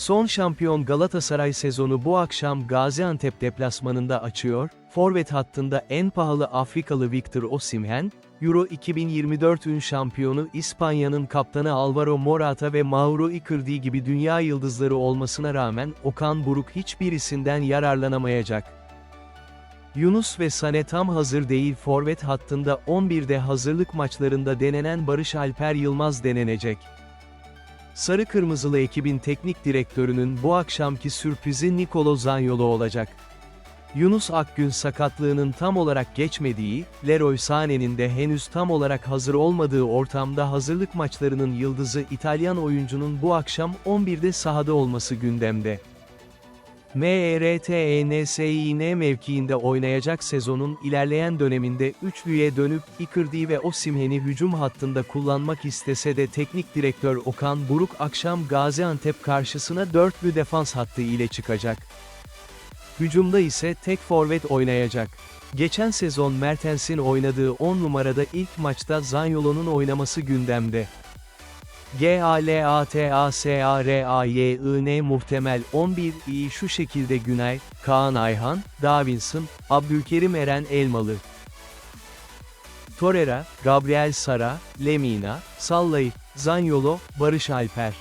Son şampiyon Galatasaray sezonu bu akşam Gaziantep deplasmanında açıyor, forvet hattında en pahalı Afrikalı Victor Osimhen, Euro 2024'ün şampiyonu İspanya'nın kaptanı Alvaro Morata ve Mauro Icardi gibi dünya yıldızları olmasına rağmen Okan Buruk hiçbirisinden yararlanamayacak. Yunus ve Sané tam hazır değil forvet hattında 11'de hazırlık maçlarında denenen Barış Alper Yılmaz denenecek. Sarı Kırmızılı ekibin teknik direktörünün bu akşamki sürprizi Nicolo Zaniolo olacak. Yunus Akgün sakatlığının tam olarak geçmediği, Leroy Sané'nin de henüz tam olarak hazır olmadığı ortamda hazırlık maçlarının yıldızı İtalyan oyuncunun bu akşam 11'de sahada olması gündemde. E MRTENSİN mevkiinde oynayacak sezonun ilerleyen döneminde üçlüye dönüp Icardi ve Osimhen'i hücum hattında kullanmak istese de teknik direktör Okan Buruk akşam Gaziantep karşısına dörtlü defans hattı ile çıkacak. Hücumda ise tek forvet oynayacak. Geçen sezon Mertens'in oynadığı 10 numarada ilk maçta Zaniolo'nun oynaması gündemde. GALATASARAYIN muhtemel 11 iyi şu şekilde Günay, Kaan Ayhan, Davinson, Abdülkerim Eren Elmalı. Torreira, Gabriel Sara, Lemina, Sallay, Zaniolo, Barış Alper.